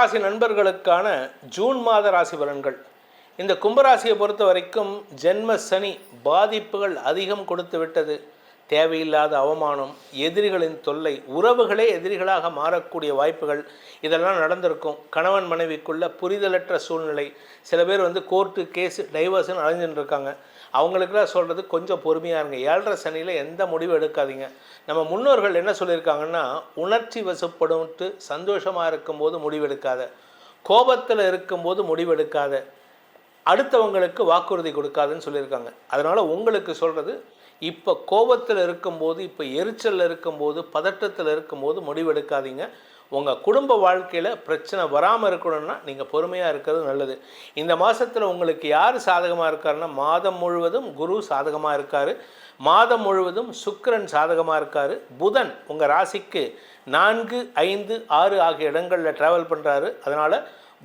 கும்பராசி நண்பர்களுக்கான ஜூன் மாத ராசி பலன்கள். இந்த கும்பராசியை பொறுத்த வரைக்கும் ஜென்ம சனி பாதிப்புகள் அதிகம் கொடுத்து விட்டது. தேவையில்லாத அவமானம் எதிரிகளின் தொல்லை உறவுகளே எதிரிகளாக மாறக்கூடிய வாய்ப்புகள் இதெல்லாம் நடந்திருக்கும். கணவன் மனைவிக்குள்ள புரிதலற்ற சூழ்நிலை. சில பேர் வந்து கோர்ட்டு கேஸு டைவர்ஸ்னு அலைஞ்சுட்டு இருக்காங்க அவங்களுக்குலாம் சொல்கிறது கொஞ்சம் பொறுமையாக இருங்க. ஏழரை சனியில் எந்த முடிவும் எடுக்காதீங்க. நம்ம முன்னோர்கள் என்ன சொல்லியிருக்காங்கன்னா உணர்ச்சி வசப்படும்ட்டு சந்தோஷமாக இருக்கும்போது முடிவெடுக்காத கோபத்தில் இருக்கும்போது முடிவெடுக்காத அடுத்தவங்களுக்கு வாக்குறுதி கொடுக்காதுன்னு சொல்லியிருக்காங்க. அதனால் உங்களுக்கு சொல்கிறது இப்போ கோபத்தில் இருக்கும்போது இப்போ எரிச்சலில் இருக்கும்போது பதட்டத்தில் இருக்கும்போது முடிவெடுக்காதீங்க உங்கள் குடும்ப வாழ்க்கையில் பிரச்சனை வராமல் இருக்கணும்னா நீங்கள் பொறுமையாக இருக்கிறது நல்லது. இந்த மாதத்தில் உங்களுக்கு யார் சாதகமாக இருக்காருன்னா மாதம் முழுவதும் குரு சாதகமாக இருக்கார். மாதம் முழுவதும் சுக்கரன் சாதகமாக இருக்கார். புதன் உங்கள் ராசிக்கு நான்கு ஐந்து ஆறு ஆகிய இடங்களில் ட்ராவல் பண்ணுறாரு அதனால்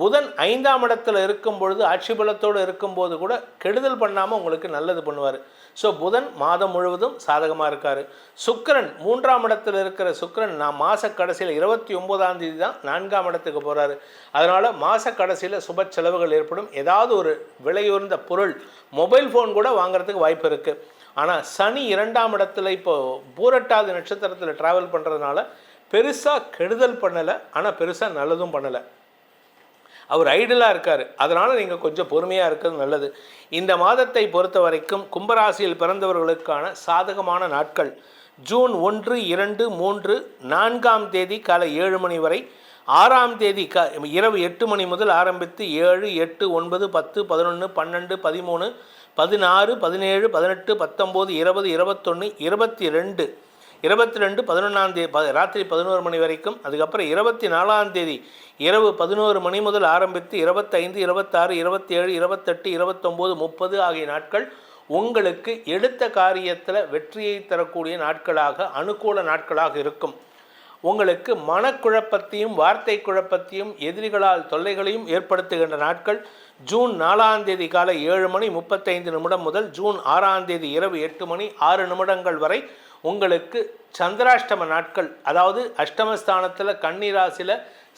புதன் ஐந்தாம் இடத்துல இருக்கும் பொழுது ஆட்சி பலத்தோடு இருக்கும்போது கூட கெடுதல் பண்ணாமல் உங்களுக்கு நல்லது பண்ணுவார். ஸோ புதன் மாதம் முழுவதும் சாதகமாக இருக்கார். சுக்கரன் மூன்றாம் இடத்தில் இருக்கிற சுக்கரன் நான் மாத கடைசியில் இருபத்தி ஒம்போதாம் தேதி தான் நான்காம் இடத்துக்கு போகிறாரு அதனால் மாத கடைசியில் சுப செலவுகள் ஏற்படும். ஏதாவது ஒரு விலையுயர்ந்த பொருள் மொபைல் ஃபோன் கூட வாங்குறதுக்கு வாய்ப்பு இருக்குது ஆனால் சனி இரண்டாம் இடத்துல இப்போ பூரட்டாதி நட்சத்திரத்தில் ட்ராவல் பண்ணுறதுனால பெருசாக கெடுதல் பண்ணலை. ஆனால் பெருசாக நல்லதும் பண்ணலை. அவர் ஐடலாக இருக்கார். அதனால் நீங்கள் கொஞ்சம் பொறுமையாக இருக்கிறது நல்லது. இந்த மாதத்தை பொறுத்த வரைக்கும் கும்பராசியில் பிறந்தவர்களுக்கான சாதகமான நாட்கள் ஜூன் ஒன்று இரண்டு மூன்று நான்காம் தேதி காலை ஏழு மணி வரை ஆறாம் தேதி க இரவு எட்டு மணி முதல் ஆரம்பித்து ஏழு எட்டு ஒன்பது பத்து பதினொன்று பன்னெண்டு பதிமூணு பதினாறு பதினேழு பதினெட்டு பத்தொம்போது இருபது இருபத்தொன்று இருபத்தி ரெண்டு இருபத்தி ரெண்டு பதினொன்றாம் தேதி ப ராத்திரி பதினோரு மணி வரைக்கும் அதுக்கப்புறம் இருபத்தி நாலாம் தேதி இரவு பதினோரு மணி முதல் ஆரம்பித்து இருபத்தைந்து இருபத்தாறு இருபத்தேழு இருபத்தெட்டு இருபத்தொம்போது முப்பது ஆகிய நாட்கள் உங்களுக்கு எடுத்த காரியத்தில் வெற்றியை தரக்கூடிய நாட்களாக அனுகூல நாட்களாக இருக்கும். உங்களுக்கு மனக்குழப்பத்தையும் வார்த்தை குழப்பத்தையும் எதிரிகளால் தொல்லைகளையும் ஏற்படுத்துகின்ற நாட்கள் ஜூன் நாலாம் தேதி காலை ஏழு மணி முப்பத்தைந்து நிமிடம் முதல் ஜூன் ஆறாம் தேதி இரவு எட்டு மணி ஆறு நிமிடங்கள் வரை உங்களுக்கு சந்திராஷ்டம நாட்கள் அதாவது அஷ்டமஸ்தானத்தில் கன்னிராசியில்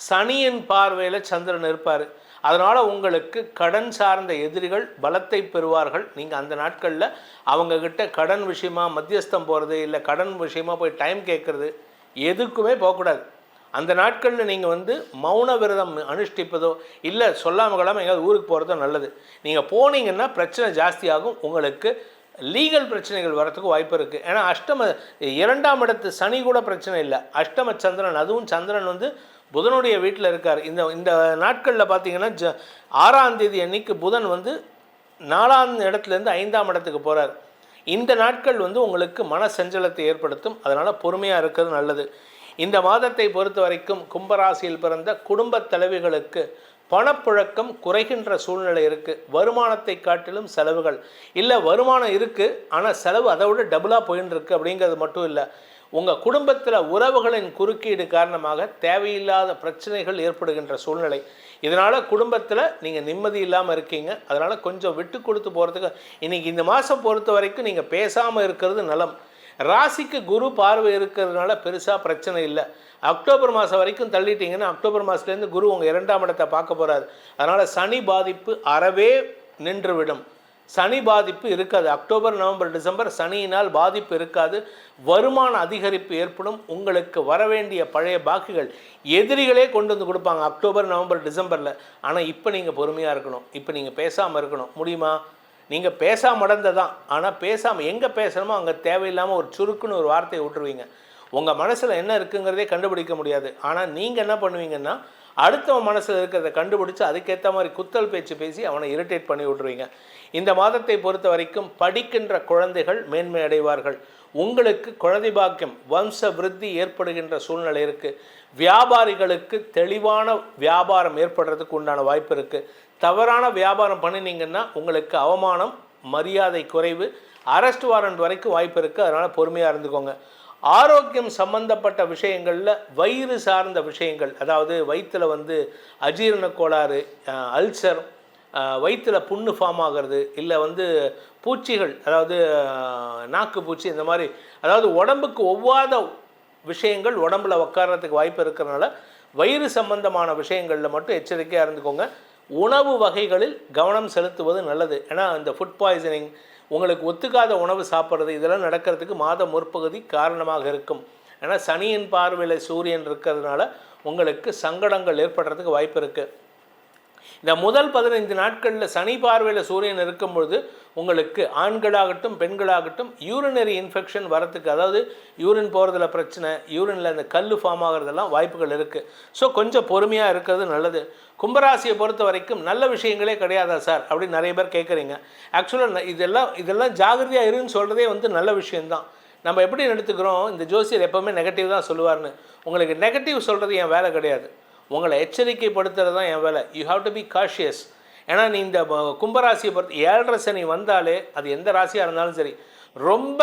சனியின் பார்வையில் சந்திரன் இருப்பார். அதனால் உங்களுக்கு கடன் சார்ந்த எதிரிகள் பலத்தை பெறுவார்கள். நீங்கள் அந்த நாட்களில் அவங்கக்கிட்ட கடன் விஷயமாக மத்தியஸ்தம் போகிறது இல்லை கடன் விஷயமாக போய் டைம் கேட்குறது எதுக்குமே போகக்கூடாது. அந்த நாட்களில் நீங்கள் வந்து மௌன விரதம் அனுஷ்டிப்பதோ இல்லை சொல்லாமல் கொள்ளாமல் எங்கேயாவது ஊருக்கு போகிறதோ நல்லது. நீங்கள் போனீங்கன்னா பிரச்சனை ஜாஸ்தியாகும். உங்களுக்கு லீகல் பிரச்சனைகள் வரத்துக்கு வாய்ப்பு இருக்குது ஏன்னா அஷ்டம இரண்டாம் இடத்து சனி கூட பிரச்சனை இல்லை. அஷ்டம சந்திரன் அதுவும் சந்திரன் வந்து புதனுடைய வீட்டில் இருக்கார். இந்த இந்த நாட்களில் பார்த்தீங்கன்னா ஜ ஆறாம் தேதி அன்னைக்கு புதன் வந்து நாலாம் இடத்துலேருந்து ஐந்தாம் இடத்துக்கு போகிறார் இந்த நாட்கள் வந்து உங்களுக்கு மன சஞ்சலத்தை ஏற்படுத்தும். அதனால் பொறுமையாக இருக்கிறது நல்லது. இந்த மாதத்தை பொறுத்த வரைக்கும் கும்பராசியில் பிறந்த குடும்பத் தலைவிகளுக்கு பணப்புழக்கம் குறைகின்ற சூழ்நிலை இருக்குது வருமானத்தை காட்டிலும் செலவுகள். இல்லை வருமானம் இருக்குது ஆனால் செலவு அதை விட டபுளாக போயின்னு இருக்குது அப்படிங்கிறது மட்டும் இல்லை. உங்கள் குடும்பத்தில் உறவுகளின் குறுக்கீடு காரணமாக தேவையில்லாத பிரச்சனைகள் ஏற்படுகின்ற சூழ்நிலை. இதனால் குடும்பத்தில் நீங்கள் நிம்மதி இல்லாமல் இருக்கீங்க. அதனால் கொஞ்சம் விட்டு கொடுத்து போகிறதுக்கு இன்றைக்கி இந்த மாதம் பொறுத்த வரைக்கும் நீங்கள் பேசாமல் இருக்கிறது நலம். ராசிக்கு குரு பார்வை இருக்கிறதுனால பெருசாக பிரச்சனை இல்லை. அக்டோபர் மாதம் வரைக்கும் தள்ளிட்டீங்கன்னா அக்டோபர் மாதத்துலேருந்து குரு உங்கள் இரண்டாம் இடத்தை பார்க்க போகிறாரு அதனால் சனி பாதிப்பு அறவே நின்றுவிடும். சனி பாதிப்பு இருக்காது. அக்டோபர் நவம்பர் டிசம்பர் சனியினால் பாதிப்பு இருக்காது. வருமான அதிகரிப்பு ஏற்படும். உங்களுக்கு வரவேண்டிய பழைய பாக்குகள் எதிரிகளே கொண்டு வந்து கொடுப்பாங்க அக்டோபர் நவம்பர் டிசம்பரில். ஆனால் இப்போ நீங்கள் பொறுமையாக இருக்கணும். இப்போ நீங்கள் பேசாமல் இருக்கணும். முடியுமா? நீங்கள் பேசாம மடந்ததான் ஆனால் பேசாமல் எங்கே பேசணுமோ அங்கே தேவையில்லாமல் ஒரு சுருக்குன்னு ஒரு வார்த்தையை விட்டுருவீங்க. உங்கள் மனசில் என்ன இருக்குங்கிறதே கண்டுபிடிக்க முடியாது. ஆனால் நீங்கள் என்ன பண்ணுவீங்கன்னா அடுத்தவன் மனசில் இருக்கிறத கண்டுபிடிச்சு அதுக்கேற்ற மாதிரி குத்தல் பேச்சு பேசி அவனை இரிட்டேட் பண்ணி விட்ருவீங்க இந்த மாதத்தை பொறுத்த வரைக்கும் படிக்கின்ற குழந்தைகள் மேன்மை அடைவார்கள். உங்களுக்கு குழந்தை பாக்கியம் வம்ச விருத்தி ஏற்படுகின்ற சூழ்நிலை இருக்குது வியாபாரிகளுக்கு தெளிவான வியாபாரம் ஏற்படுறதுக்கு உண்டான வாய்ப்பு இருக்குது தவறான வியாபாரம் பண்ணினீங்கன்னா உங்களுக்கு அவமானம் மரியாதை குறைவு அரெஸ்ட் வாரண்ட் வரைக்கும் வாய்ப்பு இருக்குது அதனால் பொறுமையாக இருந்துக்கோங்க. ஆரோக்கியம் சம்பந்தப்பட்ட விஷயங்களில் வயிறு சார்ந்த விஷயங்கள் அதாவது வயிற்றில் வந்து அஜீரண கோளாறு அல்சர் வயிற்றில் புண்ணு ஃபார்ம் ஆகிறது இல்லை வந்து பூச்சிகள் அதாவது நாக்கு பூச்சி இந்த மாதிரி அதாவது உடம்புக்கு ஒவ்வாத விஷயங்கள் உடம்புல உட்கார்றதுக்கு வாய்ப்பு இருக்கிறனால வயிறு சம்பந்தமான விஷயங்களில் மட்டும் எச்சரிக்கையாக இருந்துக்கோங்க. உணவு வகைகளில் கவனம் செலுத்துவது நல்லது. ஏன்னா இந்த ஃபுட் பாய்சனிங் உங்களுக்கு ஒத்துக்காத உணவு சாப்பிட்றது இதெல்லாம் நடக்கிறதுக்கு மாத முற்பகுதி காரணமாக இருக்கும். ஏன்னா சனியின் பார்வையில் சூரியன் இருக்கிறதுனால உங்களுக்கு சங்கடங்கள் ஏற்படுறதுக்கு வாய்ப்பு இருக்குது இந்த முதல் பதினைந்து நாட்களில் சனி பார்வையில் சூரியன் இருக்கும் பொழுது உங்களுக்கு ஆண்களாகட்டும் பெண்களாகட்டும் யூரினரி இன்ஃபெக்ஷன் வரத்துக்கு அதாவது யூரின் போகிறதுல பிரச்சனை யூரினில் இந்த கல் ஃபார்ம் ஆகிறதெல்லாம் வாய்ப்புகள் இருக்குது ஸோ கொஞ்சம் பொறுமையாக இருக்கிறது நல்லது. கும்பராசியை பொறுத்த வரைக்கும் நல்ல விஷயங்களே கிடையாதா சார்? அப்படின்னு நிறைய பேர் கேட்குறீங்க ஆக்சுவலாக இதெல்லாம் இதெல்லாம் ஜாகிரதையாக இருன்னு சொல்கிறதே வந்து நல்ல விஷயம்தான். நம்ம எப்படி எடுத்துக்கிறோம்? இந்த ஜோசியர் எப்போவுமே நெகட்டிவ் தான் சொல்லுவார்னு உங்களுக்கு நெகட்டிவ் சொல்கிறது என் வேலை கிடையாது. உங்களை எச்சரிக்கைப்படுத்துறது தான் என் வேலை. You have to be cautious ஏன்னா நீ இந்த கும்பராசியை பொறுத்து ஏழரை சனி வந்தாலே அது எந்த ராசியாக இருந்தாலும் சரி ரொம்ப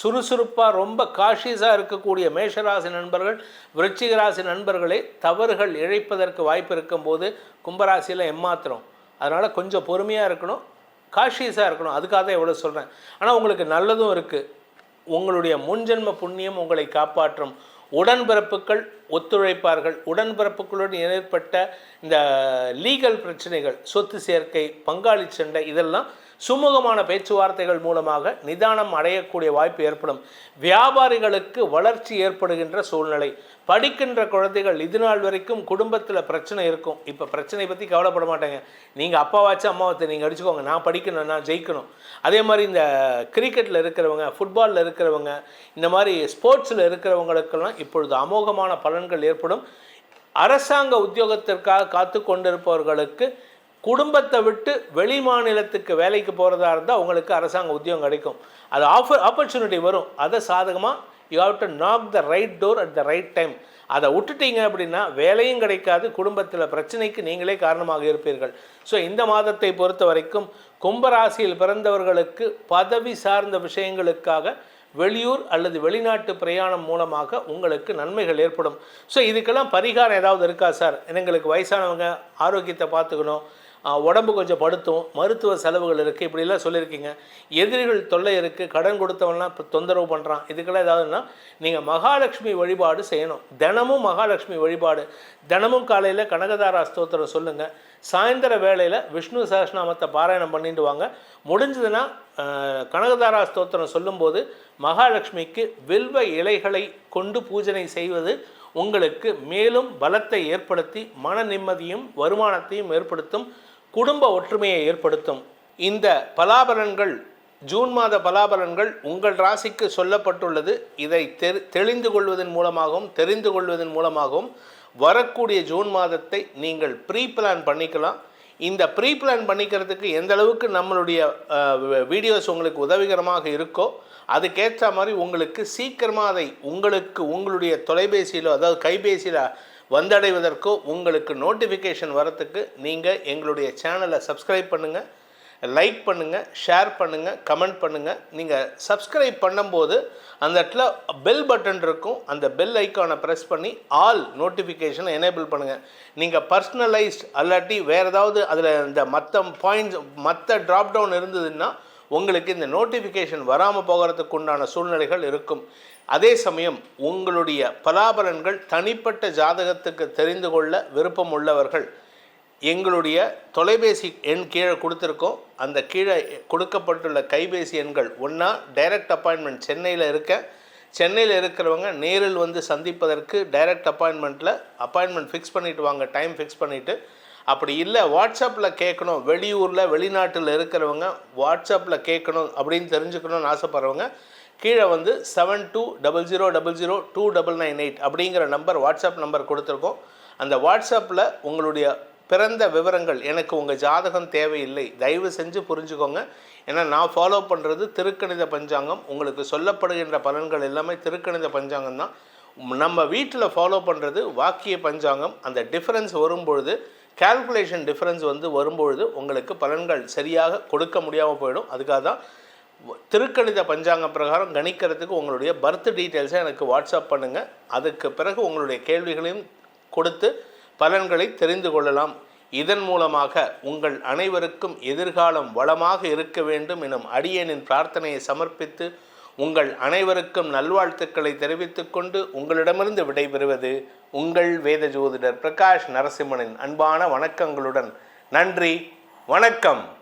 சுறுசுறுப்பாக ரொம்ப காஷியஸாக இருக்கக்கூடிய மேஷராசி நண்பர்கள் விருச்சிக ராசி நண்பர்களே தவறுகள் இழைப்பதற்கு வாய்ப்பு இருக்கும்போது கும்பராசியில் எம்மாத்திரம் அதனால் கொஞ்சம் பொறுமையாக இருக்கணும் காஷியஸாக இருக்கணும். அதுக்காக தான் எவ்வளோ சொல்கிறேன் ஆனால் உங்களுக்கு நல்லதும் இருக்குது உங்களுடைய முன்ஜென்ம புண்ணியம் உங்களை காப்பாற்றும். உடன்பிறப்புகள் ஒத்துழைப்பார்கள். உடன்பிறப்புகளுடன் ஏற்பட்ட இந்த லீகல் பிரச்சனைகள் சொத்து சேர்க்கை பங்காளி சண்டை இதெல்லாம் சுமூகமான பேச்சுவார்த்தைகள் மூலமாக நிதானம் அடையக்கூடிய வாய்ப்பு ஏற்படும். வியாபாரிகளுக்கு வளர்ச்சி ஏற்படுகின்ற சூழ்நிலை. படிக்கின்ற குழந்தைகள் இது நாள் வரைக்கும் குடும்பத்தில் பிரச்சனை இருக்கும். இப்போ பிரச்சனை பற்றி கவலைப்பட மாட்டாங்க. நீங்கள் அப்பாவாச்சும் அம்மாவத்தை நீங்கள் அடிச்சுக்கோங்க. நான் படிக்கணும் நான் ஜெயிக்கணும். அதே மாதிரி இந்த கிரிக்கெட்டில் இருக்கிறவங்க ஃபுட்பாலில் இருக்கிறவங்க இந்த மாதிரி ஸ்போர்ட்ஸில் இருக்கிறவங்களுக்கெல்லாம் இப்பொழுது அமோகமான பலன்கள் ஏற்படும். அரசாங்க உத்தியோகத்திற்காக காத்து கொண்டிருப்பவர்களுக்கு குடும்பத்தை விட்டு வெளி மாநிலத்துக்கு வேலைக்கு போகிறதா இருந்தால் உங்களுக்கு அரசாங்க உத்தியோகம் கிடைக்கும். அது ஆஃபர் ஆப்பர்ச்சுனிட்டி வரும். அதை சாதகமாக you have to knock the right door at the right time அதை விட்டுட்டீங்க அப்படின்னா வேலையும் கிடைக்காது குடும்பத்தில் பிரச்சனைக்கு நீங்களே காரணமாக இருப்பீர்கள். ஸோ இந்த மாதத்தை பொறுத்த வரைக்கும் கும்பராசியில் பிறந்தவர்களுக்கு பதவி சார்ந்த விஷயங்களுக்காக வெளியூர் அல்லது வெளிநாட்டு பிரயாணம் மூலமாக உங்களுக்கு நன்மைகள் ஏற்படும். ஸோ இதுக்கெல்லாம் பரிகாரம் ஏதாவது இருக்கா சார் எங்களுக்கு வயசானவங்க ஆரோக்கியத்தை பார்த்துக்கணும். உடம்பு கொஞ்சம் படுத்தும் மருத்துவ செலவுகள் இருக்குது இப்படிலாம் சொல்லியிருக்கீங்க. எதிரிகள் தொல்லை இருக்குது கடன் கொடுத்தவன்லாம் இப்போ தொந்தரவு பண்ணுறான் இதுக்கெல்லாம் ஏதாவதுன்னா நீங்கள் மகாலட்சுமி வழிபாடு செய்யணும். தினமும் மகாலட்சுமி வழிபாடு. தினமும் காலையில் கனகதாரா ஸ்தோத்திரம் சொல்லுங்கள் சாயந்தர வேளையில் விஷ்ணு சஹஸ்ரநாமத்தை பாராயணம் பண்ணிட்டு வாங்க. முடிஞ்சதுன்னா கனகதாரா ஸ்தோத்திரம் சொல்லும்போது மகாலட்சுமிக்கு வில்வ இலைகளை கொண்டு பூஜனை செய்வது உங்களுக்கு மேலும் பலத்தை ஏற்படுத்தி மன நிம்மதியும் வருமானத்தையும் ஏற்படுத்தும். குடும்ப ஒற்றுமையை ஏற்படுத்தும். இந்த பலாபலன்கள் ஜூன் மாத பலாபலன்கள் உங்கள் ராசிக்கு சொல்லப்பட்டுள்ளது. இதை தெரி தெளிந்து கொள்வதன் மூலமாகவும் தெரிந்து கொள்வதன் மூலமாகவும் வரக்கூடிய ஜூன் மாதத்தை நீங்கள் ப்ரீ பிளான் பண்ணிக்கலாம். இந்த ப்ரீ பிளான் பண்ணிக்கிறதுக்கு எந்த அளவுக்கு நம்மளுடைய வீடியோஸ் உங்களுக்கு உதவிகரமாக இருக்கோ அதுக்கேற்ற மாதிரி உங்களுக்கு சீக்கிரமாக அதை உங்களுக்கு உங்களுடைய தொலைபேசியிலோ அதாவது கைபேசியில் வந்தடைவதற்கோ உங்களுக்கு நோட்டிஃபிகேஷன் வரத்துக்கு நீங்கள் எங்களுடைய சேனலை சப்ஸ்கிரைப் பண்ணுங்கள் லைக் பண்ணுங்கள் ஷேர் பண்ணுங்கள் கமெண்ட் பண்ணுங்கள் நீங்கள் சப்ஸ்கிரைப் பண்ணும்போது அந்த இடத்துல பெல் பட்டன் இருக்கும். அந்த பெல் ஐக்கானை ப்ரெஸ் பண்ணி ஆல் நோட்டிஃபிகேஷனை எனேபிள் பண்ணுங்கள் நீங்கள் பர்சனலைஸ்ட் அல்லாட்டி வேறு ஏதாவது அதில் இந்த மற்ற பாயிண்ட்ஸ் மற்ற ட்ராப் டவுன் இருந்ததுன்னா உங்களுக்கு இந்த நோட்டிஃபிகேஷன் வராமல் போகிறதுக்கு உண்டான சூழ்நிலைகள் இருக்கும். அதே சமயம் உங்களுடைய பலாபலன்கள் தனிப்பட்ட ஜாதகத்துக்கு தெரிந்து கொள்ள விருப்பம் உள்ளவர்கள் எங்களுடைய தொலைபேசி எண் கீழே கொடுத்துருக்கோம். அந்த கீழே கொடுக்கப்பட்டுள்ள கைபேசி எண்கள் ஒன்றா டைரக்ட் அப்பாயின்மெண்ட் சென்னையில் இருக்க சென்னையில் இருக்கிறவங்க நேரில் வந்து சந்திப்பதற்கு டைரக்ட் அப்பாயின்மெண்ட்டில் அப்பாயின்மெண்ட் ஃபிக்ஸ் பண்ணிவிட்டு வாங்க டைம் ஃபிக்ஸ் பண்ணிவிட்டு அப்படி இல்லை வாட்ஸ்அப்பில் கேட்கணும் வெளியூரில் வெளிநாட்டில் இருக்கிறவங்க வாட்ஸ்அப்பில் கேட்கணும் அப்படின்னு தெரிஞ்சுக்கணும்னு ஆசைப்பட்றவங்க கீழே வந்து seven two double zero double zero two double nine eight அப்படிங்கிற நம்பர் வாட்ஸ்அப் நம்பர் கொடுத்துருக்கோம். அந்த வாட்ஸ்அப்பில் உங்களுடைய பிறந்த விவரங்கள் எனக்கு உங்கள் ஜாதகம் தேவையில்லை தயவு செஞ்சு புரிஞ்சுக்கோங்க. ஏன்னா நான் ஃபாலோ பண்ணுறது திருக்கணித பஞ்சாங்கம். உங்களுக்கு சொல்லப்படுகின்ற பலன்கள் எல்லாமே திருக்கணித பஞ்சாங்கம் தான். நம்ம வீட்டில் ஃபாலோ பண்ணுறது வாக்கிய பஞ்சாங்கம். அந்த டிஃப்ரென்ஸ் வரும்பொழுது கால்குலேஷன் டிஃப்ரென்ஸ் வந்து வரும்பொழுது உங்களுக்கு பலன்கள் சரியாக கொடுக்க முடியாமல் போயிடும். அதுக்காக தான் திருக்கணித பஞ்சாங்க பிரகாரம் கணிக்கிறதுக்கு உங்களுடைய பர்த் டீட்டெயில்ஸை எனக்கு வாட்ஸ்அப் பண்ணுங்கள் அதுக்கு பிறகு உங்களுடைய கேள்விகளையும் கொடுத்து பலன்களை தெரிந்து கொள்ளலாம். இதன் மூலமாக உங்கள் அனைவருக்கும் எதிர்காலம் வளமாக இருக்க வேண்டும் எனும் அடியனின் பிரார்த்தனையை சமர்ப்பித்து உங்கள் அனைவருக்கும் நல்வாழ்த்துக்களை தெரிவித்துக் கொண்டு உங்களிடமிருந்து விடைபெறுவது உங்கள் வேத ஜோதிடர் பிரகாஷ் நரசிம்மனின் அன்பான வணக்கங்களுடன். நன்றி. வணக்கம்.